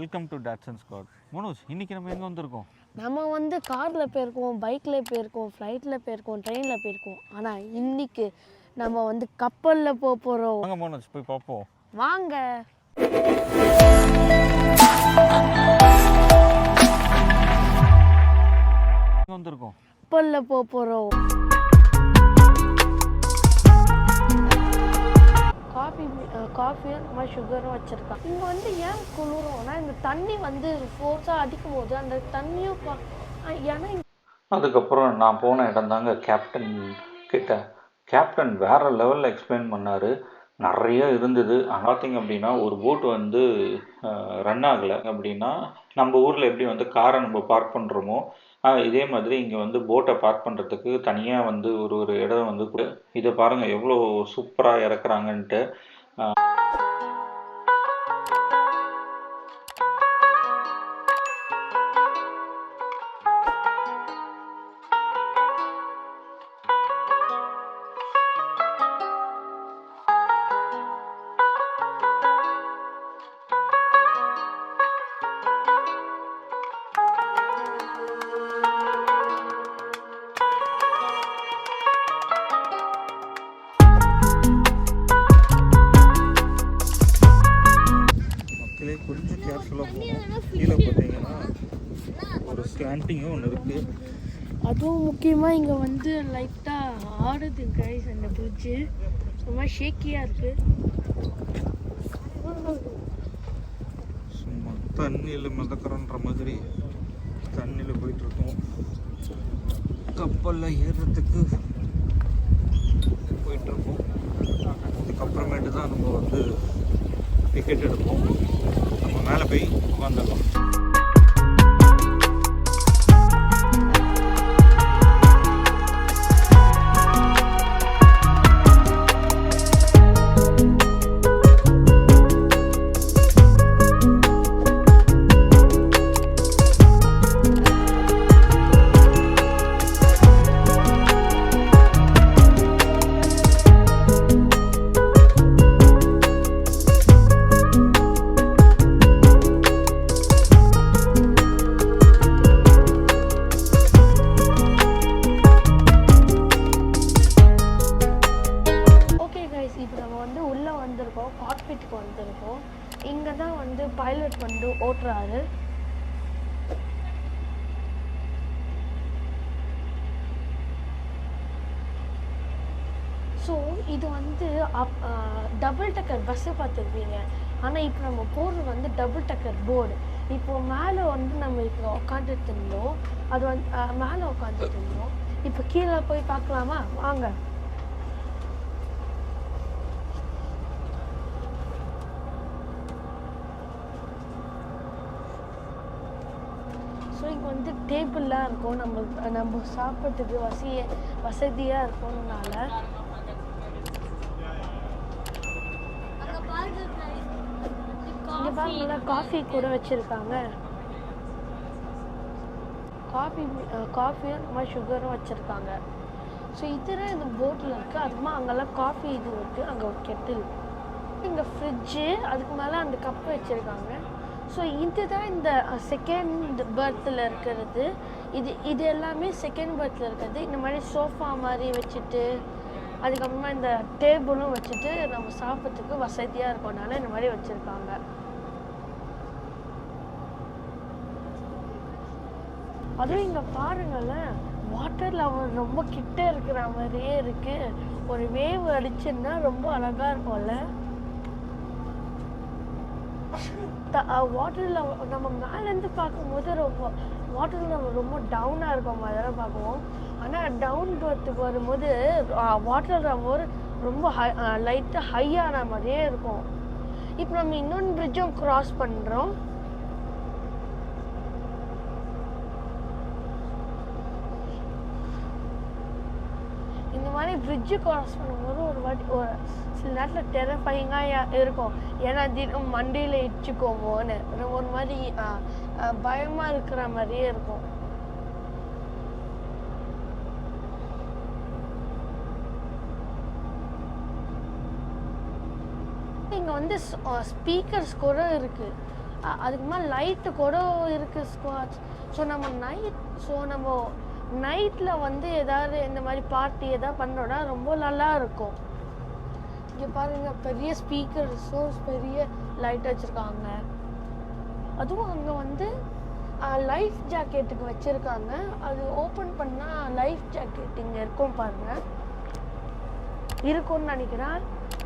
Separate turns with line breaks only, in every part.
Welcome to dads and Scott Manoj இன்னைக்கு நம்ம எங்கே வந்திருக்கோம்?
நம்ம வந்து காரில் போயிருக்கோம் பைக்கில் போயிருக்கோம் ஃப்ளைட்டில் போயிருக்கோம் ட்ரெயினில் போயிருக்கோம். ஆனால் இன்னைக்கு நம்ம வந்து கப்பலில் போக போகிறோம்
வாங்க மனோஜ் போய் பார்ப்போம்
வாங்க.
எங்கே வந்திருக்கோம்?
கப்பலில் போக போகிறோம் காஃபியும் இந்த மாதிரி சுகரும் வச்சுருக்கான். இங்கே வந்து ஏன் குளிரும்னா இந்த தண்ணி வந்து ஃபோர்ஸாக அடிக்கும் போது அந்த தண்ணியும் ஏன்னா
அதுக்கப்புறம் நான் போன இடம் தாங்க கேப்டன் கிட்ட. கேப்டன் வேறு லெவலில் எக்ஸ்பிளைன் பண்ணார். நிறைய இருந்தது. பார்த்தீங்க அப்படின்னா ஒரு போட் வந்து ரன் ஆகலை. அப்படின்னா நம்ம ஊரில் எப்படி வந்து காரை நம்ம பார்க் பண்ணுறோமோ இதே மாதிரி இங்கே வந்து போட்டை பார்க் பண்ணுறதுக்கு தனியாக வந்து ஒரு ஒரு இடம் வந்து கொடு- இதை பாருங்கள் எவ்வளோ சூப்பராக இறக்குறாங்கன்ட்டு.
ஒரு ஸ்லாண்டிங்கும் ஒன்று இருக்குது
அதுவும் முக்கியமாக இங்கே வந்து லைட்டாக ஆடுது கைஸ் அந்த பிரிட்ஜு சும்மா ஷேக்கியாக இருக்குது
சும்மா தண்ணியில் மிதக்கிறன்ற மாதிரி தண்ணியில் போயிட்டுருக்கோம். கப்பலில் ஏறுறதுக்கு போயிட்டுருக்கோம். இதுக்கப்புறமேட்டு தான் நம்ம வந்து டிக்கெட் எடுப்போம். நம்ம மேலே போய் உட்காந்துடலாம்.
ஓட்டுறாரு ஸோ இது வந்து அப் டபுள் டக்கர் பஸ்ஸு பார்த்துருப்பீங்க. ஆனால் இப்போ நம்ம போடுறது வந்து டபுள் டக்கர் போர்டு இப்போ மேலே வந்து நம்ம இப்போ உட்காந்துட்டு இருந்தோம். அது வந்து மேலே உட்காந்துட்டு இருந்தோம். இப்போ கீழே போய் பார்க்கலாமா? வாங்க ஸோ இங்கே வந்து டேபிள்லாம் இருக்கும். நம்ம நம்ம சாப்பிட்றதுக்கு வசிய வசதியாக இருக்கணுனால இங்கே காஃபி கூட வச்சுருக்காங்க. காஃபி காஃபி அந்த மாதிரி சுகரும் வச்சுருக்காங்க. ஸோ இதுதான் இந்த போட்டில் இருக்குது அதுமா அங்கெல்லாம் காஃபி இது இருக்குது அங்கே ஒரு கெட்டில் இங்கே ஃப்ரிட்ஜு அதுக்கு மேலே அந்த கப்பு வச்சுருக்காங்க. ஸோ இதுதான் இந்த செகண்ட் பர்த்தில் இருக்கிறது. இது இது எல்லாமே செகண்ட் பர்த்தில் இருக்கிறது. இந்த மாதிரி சோஃபா மாதிரி வச்சுட்டு அதுக்கப்புறமா இந்த டேபிளும் வச்சுட்டு நம்ம சாப்பிட்றதுக்கு வசதியாக இருக்கனால இந்த மாதிரி வச்சுருக்காங்க. அதுவும் இங்கே பாருங்களேன் வாட்டர் லெவல் ரொம்ப கிட்ட இருக்கிற மாதிரியே இருக்குது ஒரு வேவ் அடிச்சுன்னா ரொம்ப அழகாக இருக்கும்ல. வாட்டர் லெவல் நம்ம மேலேருந்து பார்க்கும்போது ரொம்ப வாட்டர் நம்ம ரொம்ப டவுனாக இருக்கும் அதெல்லாம் பார்க்குவோம். ஆனால் டவுன் பர்த்துக்கு வரும்போது வாட்டர் ஒரு ரொம்ப ஹை லைட்டாக ஹையான மாதிரியே இருக்கும். இப்போ நம்ம இன்னொன்று பிரிட்ஜும் கிராஸ் பண்ணுறோம் இந்த மாதிரி பிரிட்ஜு கிராஸ் பண்ணும்போது ஒரு வாட்டி ஒரு சில நேரத்தில் டெரஃபைங்காக இருக்கும். ஏன்னா தினம் மண்டியில் இடிச்சுக்கோமோன்னு. ஒரு மாதிரி பயமாக இருக்கிற மாதிரியே இருக்கும். இங்கே வந்து ஸ்பீக்கர்ஸ் கூட இருக்குது அதுக்கு மேலே லைட்டு கூட இருக்குது ஸ்குவாட்ஸ் ஸோ நம்ம நைட் ஸோ நம்ம நைட்டில் வந்து ஏதாவது இந்த மாதிரி பார்ட்டி எதாவது பண்ணோன்னா ரொம்ப நல்லா இருக்கும். இங்கே பாருங்க பெரிய ஸ்பீக்கர்ஸும் பெரிய லைட் வச்சுருக்காங்க. அதுவும் அங்கே வந்து லைஃப் ஜாக்கெட்டுக்கு வச்சுருக்காங்க. அது ஓப்பன் பண்ணால் லைஃப் ஜாக்கெட் இங்கே இருக்கும் பாருங்கள் இருக்கும்னு நினைக்கிறேன்.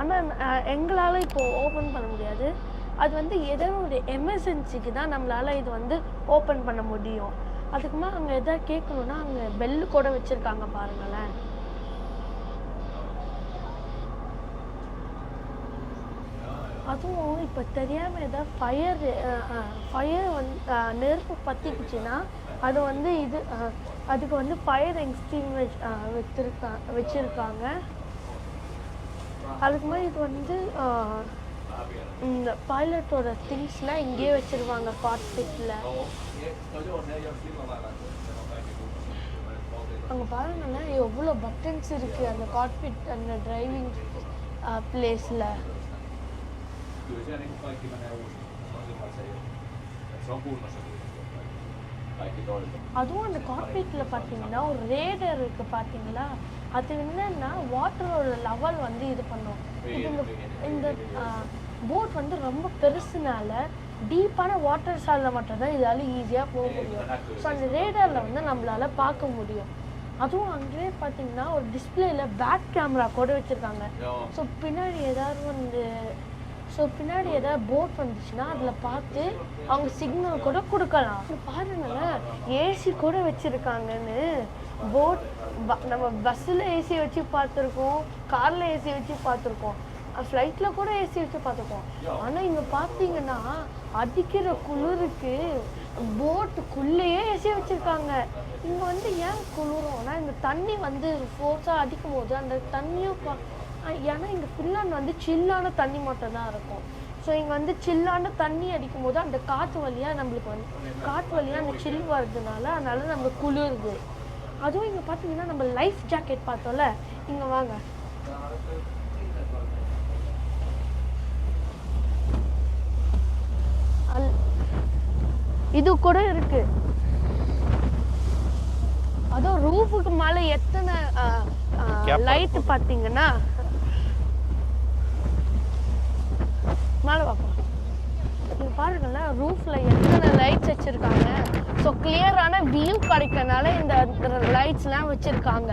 ஆனால் எங்களால் இப்போது ஓப்பன் பண்ண முடியாது. அது வந்து ஏதோ ஒரு எமர்ஜென்சிக்கு தான் நம்மளால் இது வந்து ஓப்பன் பண்ண முடியும். அதுக்குமே அங்கே எதாவது கேட்கணுன்னா அங்கே பெல்லு கூட வச்சுருக்காங்க பாருங்களேன். அதுவும் இப்போ தெரியாமல் ஏதாவது ஃபயர் ஃபயர் வந்து நெருப்பு பற்றிக்குச்சுன்னா அது வந்து இது அதுக்கு வந்து ஃபயர் எக்ஸ்டிங்விஷ் வச்சிருக்கா வச்சுருக்காங்க. அதுக்கு மாதிரி இது வந்து இந்த பைலட்டோட திங்ஸ்லாம் இங்கேயே வச்சிருவாங்க காக்பிட்டில் அங்கே பாருங்களேன் எவ்வளோ பட்டன்ஸ் இருக்குது அந்த காக்பிட் அந்த டிரைவிங் பிளேஸில்
uh,
அதுவும் அந்த கார்பெட்டில் பார்த்தீங்கன்னா ஒரு ரேடர் இருக்கு பார்த்தீங்களா அது என்னன்னா வாட்டரோட லெவல் வந்து இது பண்ணும். இது இந்த போட் வந்து ரொம்ப பெருசுனால டீப்பான வாட்டர் சாலில் மட்டும்தான் இதால ஈஸியாக போக முடியும். ஸோ அந்த ரேடரில் வந்து நம்மளால பார்க்க முடியும். அதுவும் அங்கேயே பார்த்தீங்கன்னா ஒரு டிஸ்பிளேல பேக் கேமரா கூட வச்சுருக்காங்க. ஸோ பின்னாடி ஏதாவது வந்து ஸோ பின்னாடி ஏதாவது போட் வந்துச்சுன்னா அதில் பார்த்து அவங்க சிக்னல் கூட கொடுக்கலாம். பாருங்களேன் ஏசி கூட வச்சுருக்காங்கன்னு. போட் நம்ம பஸ்ஸில் ஏசி வச்சு பார்த்துருக்கோம் காரில் ஏசி வச்சு பார்த்துருக்கோம். ஃப்ளைட்டில் கூட ஏசி வச்சு பார்த்துப்போம். ஆனால் இங்கே பார்த்தீங்கன்னா அடிக்கிற குளிருக்கு போட்டுக்குள்ளேயே ஏசி வச்சுருக்காங்க. இங்கே வந்து ஏன் குளிரும்னா இந்த தண்ணி வந்து ஃபோர்ஸாக அடிக்கும் போது அந்த தண்ணியும் பா- ஏன்னா இங்கே ஃபின்லாண்ட் வந்து சில்லான தண்ணி மட்டும் தான் இருக்கும். ஸோ இங்கே வந்து சில்லான தண்ணி அடிக்கும் போது அந்த காற்று வழியாக நம்மளுக்கு வந்து காற்று வழியாக அந்த சில் வர்றதுனால அதனால நம்மளுக்கு குளிருது. அதுவும் இங்கே பார்த்தீங்கன்னா நம்ம லைஃப் ஜாக்கெட் பார்த்தோம்ல? இங்கே வாங்க. இது கூட இருக்கு. அதுவும் ரூஃபுக்கு மேலே எத்தனை லைட் பார்த்தீங்கன்னா? மேலே பார்ப்போம். இங்க பாருங்களேன் ரூஃபில் எத்தனை லைட்ஸ் வச்சுருக்காங்க. ஸோ கிளியரான வியூ கிடைக்கனால இந்த லைட்ஸ்லாம் வச்சுருக்காங்க.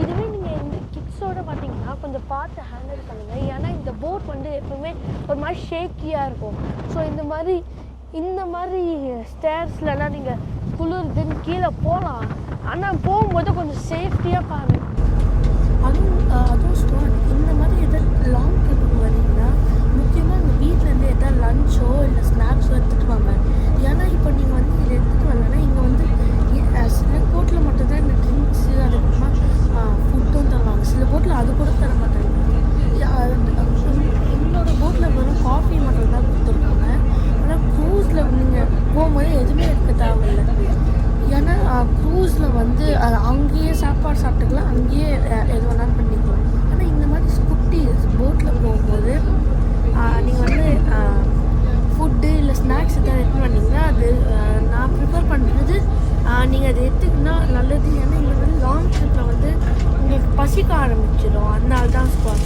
இதுவே நீங்கள் இந்த கிட்ஸோட பார்த்தீங்கன்னா கொஞ்சம் பார்த்து ஹேண்டில் பண்ணுங்க. ஏன்னா இந்த போட் வந்து எப்பவுமே ஒரு மாதிரி ஷேக்கியாக இருக்கும். ஸோ இந்த மாதிரி இந்த மாதிரி ஸ்டேர்ஸ்லலாம் நீங்கள் குளிருதுன்னு கீழே போகலாம் ஆனால் போகும்போது கொஞ்சம் சேஃப்டியாக பாருங்கள் அதுவும் அதுவும் ஸ்டோர் இந்த மாதிரி எதாவது லாங் ட்ரிப்புக்கு வரீங்கன்னா முக்கியமாக உங்கள் வீட்டிலேருந்து எதாவது லஞ்சோ இல்லை ஸ்நாக்ஸோ எடுத்துகிட்டு வாங்க. ஏன்னா இப்போ நீங்கள் வந்து இதை எடுத்துகிட்டு வரலன்னா இங்கே வந்து இ- அஹ், சில போட்டில் மட்டும்தான் இந்த ட்ரிங்க்ஸு அதுக்கப்புறமா நீங்கள் அதை எடுத்துக்கினா நல்லது. ஏன்னா இங்கே வந்து லாங் ட்ரிப்பில் வந்து உங்களுக்கு பசிக்க ஆரம்பிச்சிடும். அதனால தான் ஸ்பாட்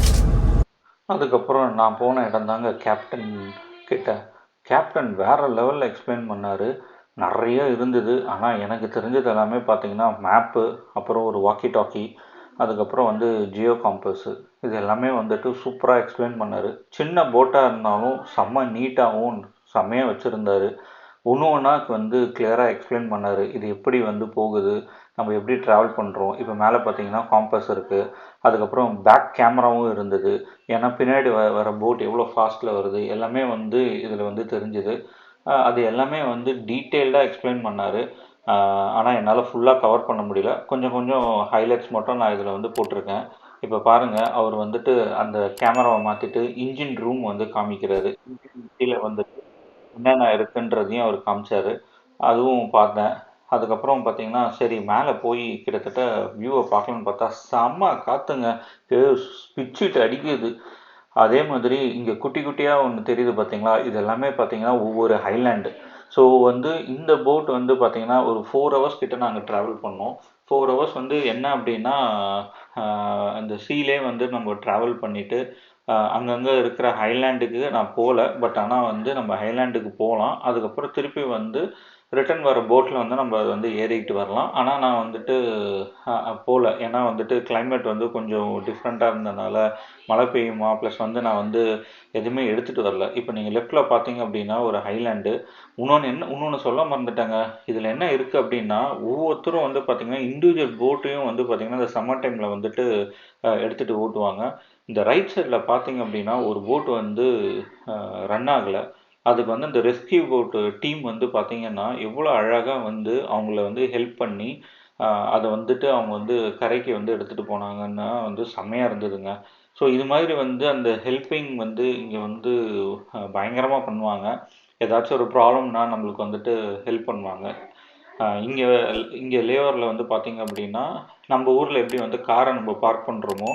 அதுக்கப்புறம் நான் போன இடம் தாங்க கேப்டன் கிட்ட. கேப்டன் வேறு லெவலில் எக்ஸ்பிளைன் பண்ணார். நிறைய இருந்தது. ஆனால் எனக்கு தெரிஞ்சது எல்லாமே பார்த்தீங்கன்னா மேப்பு அப்புறம் ஒரு வாக்கி டாக்கி அதுக்கப்புறம் வந்து ஜியோ காம்பஸு இது எல்லாமே வந்துட்டு சூப்பராக எக்ஸ்பிளைன் பண்ணார். சின்ன போட்டாக இருந்தாலும் செம்ம நீட்டாகவும் செம்மையாக வச்சுருந்தாரு. ஒன்று ஒன்றாக்கு வந்து கிளியராக எக்ஸ்பிளைன் பண்ணார். இது எப்படி வந்து போகுது? நம்ம எப்படி ட்ராவல் பண்ணுறோம் இப்போ மேலே பார்த்தீங்கன்னா காம்பஸ் இருக்குது அதுக்கப்புறம் பேக் கேமராவும் இருந்தது. ஏன்னா பின்னாடி வ வர போட் எவ்வளோ ஃபாஸ்ட்டில் வருது? எல்லாமே வந்து இதில் வந்து தெரிஞ்சுது. அது எல்லாமே வந்து டீட்டெயில்டாக எக்ஸ்பிளைன் பண்ணார். ஆனால் என்னால் ஃபுல்லாக கவர் பண்ண முடியல. கொஞ்சம் கொஞ்சம் ஹைலைட்ஸ் மட்டும் நான் இதில் வந்து போட்டிருக்கேன். இப்போ பாருங்கள் அவர் வந்துட்டு அந்த கேமராவை மாற்றிட்டு இன்ஜின் ரூம் வந்து காமிக்கிறாரு. கீழே வந்துட்டு என்னென்ன இருக்குன்றதையும் அவர் காமிச்சார். அதுவும் பார்த்தேன். அதுக்கப்புறம் பார்த்தீங்கன்னா சரி மேலே போய் கிட்டத்தட்ட வியூவை பார்க்கலான்னு பார்த்தா செம்ம காற்றுங்க பிச்சுட்டு அடிக்குது. அதே மாதிரி இங்கே குட்டி குட்டியாக ஒன்று தெரியுது பார்த்தீங்களா? இது எல்லாமே பார்த்தீங்கன்னா ஒவ்வொரு ஹைலேண்டு ஸோ வந்து இந்த போட் வந்து பார்த்தீங்கன்னா ஒரு ஃபோர் ஹவர்ஸ் கிட்ட நாங்கள் ட்ராவல் பண்ணோம். ஃபோர் ஹவர்ஸ் வந்து என்ன அப்படின்னா அந்த சீலே வந்து நம்ம ட்ராவல் பண்ணிவிட்டு அங்கங்கே இருக்கிற ஹைலாண்டுக்கு நான் போகல பட் ஆனால் வந்து நம்ம ஹைலாண்டுக்கு போகலாம் அதுக்கப்புறம் திருப்பி வந்து ரிட்டர்ன் வர போட்டில் வந்து நம்ம அதை வந்து ஏறிக்கிட்டு வரலாம். ஆனால் நான் வந்துட்டு போகல ஏன்னா வந்துட்டு கிளைமேட் வந்து கொஞ்சம் டிஃப்ரெண்ட்டாக இருந்ததுனால மழை பெய்யுமா? ப்ளஸ் வந்து நான் வந்து எதுவுமே எடுத்துகிட்டு வரல. இப்போ நீங்கள் லெஃப்ட்டில் பார்த்தீங்க அப்படின்னா ஒரு ஹைலாண்டு. இன்னொன்று என்ன இன்னொன்று சொல்ல மறந்துட்டாங்க. இதில் என்ன இருக்குது அப்படின்னா ஒவ்வொருத்தரும் வந்து பார்த்திங்கன்னா இண்டிவிஜுவல் போட்டையும் வந்து பார்த்திங்கன்னா இந்த சம்மர் டைமில் வந்துட்டு எடுத்துகிட்டு ஓட்டுவாங்க. இந்த ரைட் சைடில் பார்த்தீங்க அப்படின்னா ஒரு போட் வந்து ரன் ஆகலை. அதுக்கு வந்து இந்த ரெஸ்கியூ போட்டு டீம் வந்து பார்த்தீங்கன்னா எவ்வளோ அழகாக வந்து அவங்கள வந்து ஹெல்ப் பண்ணி அதை வந்துட்டு அவங்க வந்து கரைக்கு வந்து எடுத்துகிட்டு போனாங்கன்னா வந்து செம்மையாக இருந்ததுங்க. ஸோ இது மாதிரி வந்து அந்த ஹெல்ப்பிங் வந்து இங்கே வந்து பயங்கரமாக பண்ணுவாங்க. ஏதாச்சும் ஒரு ப்ராப்ளம்னா நம்மளுக்கு வந்துட்டு ஹெல்ப் பண்ணுவாங்க. இங்கே இங்கே லேவரில் வந்து பார்த்தீங்க அப்படின்னா நம்ம ஊரில் எப்படி வந்து காரை நம்ம பார்க் பண்ணுறோமோ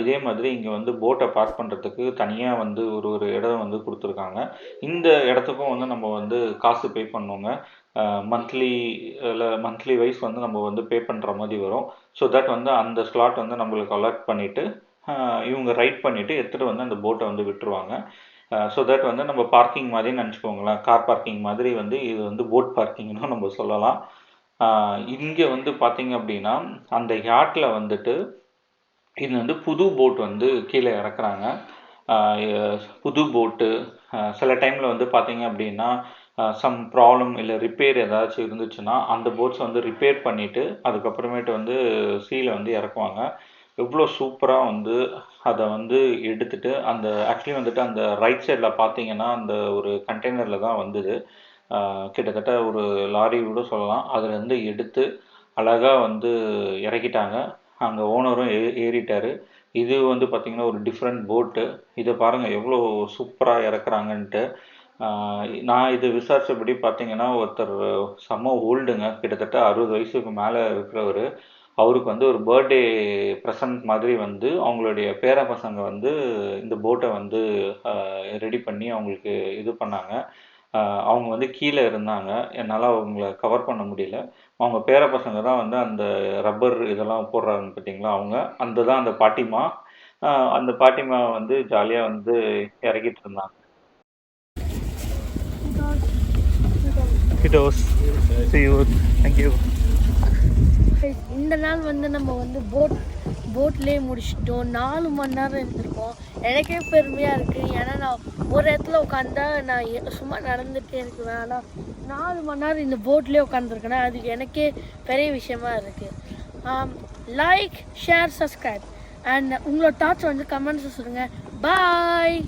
இதே மாதிரி இங்கே வந்து போட்டை பார்க் பண்ணுறதுக்கு தனியாக வந்து ஒரு ஒரு இடம் வந்து கொடுத்துருக்காங்க. இந்த இடத்துக்கும் வந்து நம்ம வந்து காசு பே பண்ணுவோங்க மந்த்லி இல்லை மந்த்லி வைஸ் வந்து நம்ம வந்து பே பண்ணுற மாதிரி வரும். ஸோ தட் வந்து அந்த ஸ்லாட் வந்து நம்மளுக்கு அலாட் பண்ணிவிட்டு இவங்க ரைட் பண்ணிவிட்டு எடுத்துகிட்டு வந்து அந்த போட்டை வந்து விட்டுருவாங்க. ஸோ தட் வந்து நம்ம பார்க்கிங் மாதிரி நினச்சிக்கோங்களேன். கார் பார்க்கிங் மாதிரி வந்து இது வந்து போட் பார்க்கிங்னு நம்ம சொல்லலாம். இங்கே வந்து பார்த்தீங்க அப்படின்னா அந்த யாட்டில் வந்துட்டு இது வந்து புது போட் வந்து கீழே இறக்குறாங்க. புது போட்டு சில டைமில் வந்து பார்த்தீங்க அப்படின்னா சம் ப்ராப்ளம் இல்லை ரிப்பேர் ஏதாச்சும் இருந்துச்சுன்னா அந்த போட்ஸ் வந்து ரிப்பேர் பண்ணிவிட்டு அதுக்கப்புறமேட்டு வந்து சீல வந்து இறக்குவாங்க. எவ்வளோ சூப்பராக வந்து அதை வந்து எடுத்துட்டு அந்த ஆக்சுவலி வந்துட்டு அந்த ரைட் சைடில் பார்த்தீங்கன்னா அந்த ஒரு கண்டெய்னரில் தான் வந்தது. கிட்டத்தட்ட ஒரு லாரி கூட சொல்லலாம். அதுலேருந்து எடுத்து அழகாக வந்து இறக்கிட்டாங்க. அங்கே ஓனரும் ஏ ஏறிட்டார். இது வந்து பார்த்திங்கன்னா ஒரு டிஃப்ரெண்ட் போட்டு இதை பாருங்கள் எவ்வளோ சூப்பராக இறக்குறாங்கன்ட்டு. நான் இது விசாரித்தபடி பார்த்தீங்கன்னா ஒருத்தர் செம்ம ஓல்டுங்க கிட்டத்தட்ட அறுபது வயசுக்கு மேலே இருக்கிறவர். அவருக்கு வந்து ஒரு பர்த்டே ப்ரெசன்ட் மாதிரி வந்து அவங்களுடைய பேர பசங்க வந்து இந்த போட்டை வந்து ரெடி பண்ணி அவங்களுக்கு இது பண்ணாங்க. அவங்க வந்து கீழே இருந்தாங்க. என்னால் அவங்கள கவர் பண்ண முடியல. அவங்க பேர பசங்க தான் வந்து அந்த ரப்பர் இதெல்லாம் போடுறாங்க பார்த்தீங்களா? அவங்க அந்த தான் அந்த பாட்டிமா அந்த பாட்டிமா வந்து ஜாலியாக வந்து இறக்கிட்டு இருந்தாங்க.
கிட்டோஸ் தேங்க்யூ
இந்த நாள் வந்து நம்ம வந்து போட் போட்லேயே முடிச்சிட்டோம். நாலு மணி நேரம் இருந்திருக்கோம். எனக்கே பெருமையாக இருக்குது ஏன்னா நான் ஒரு இடத்துல உட்காந்தா நான் சும்மா நடந்துகிட்டே இருக்குவேன் ஆனால் நாலு மணி நேரம் இந்த போட்லேயே உட்காந்துருக்கேன்னா அது எனக்கே பெரிய விஷயமா இருக்குது லைக் ஷேர் சப்ஸ்கிரைப் அண்ட் உங்களோட தாட்ஸ் வந்து கமெண்ட்ஸ் சொல்லுங்கள் பாய்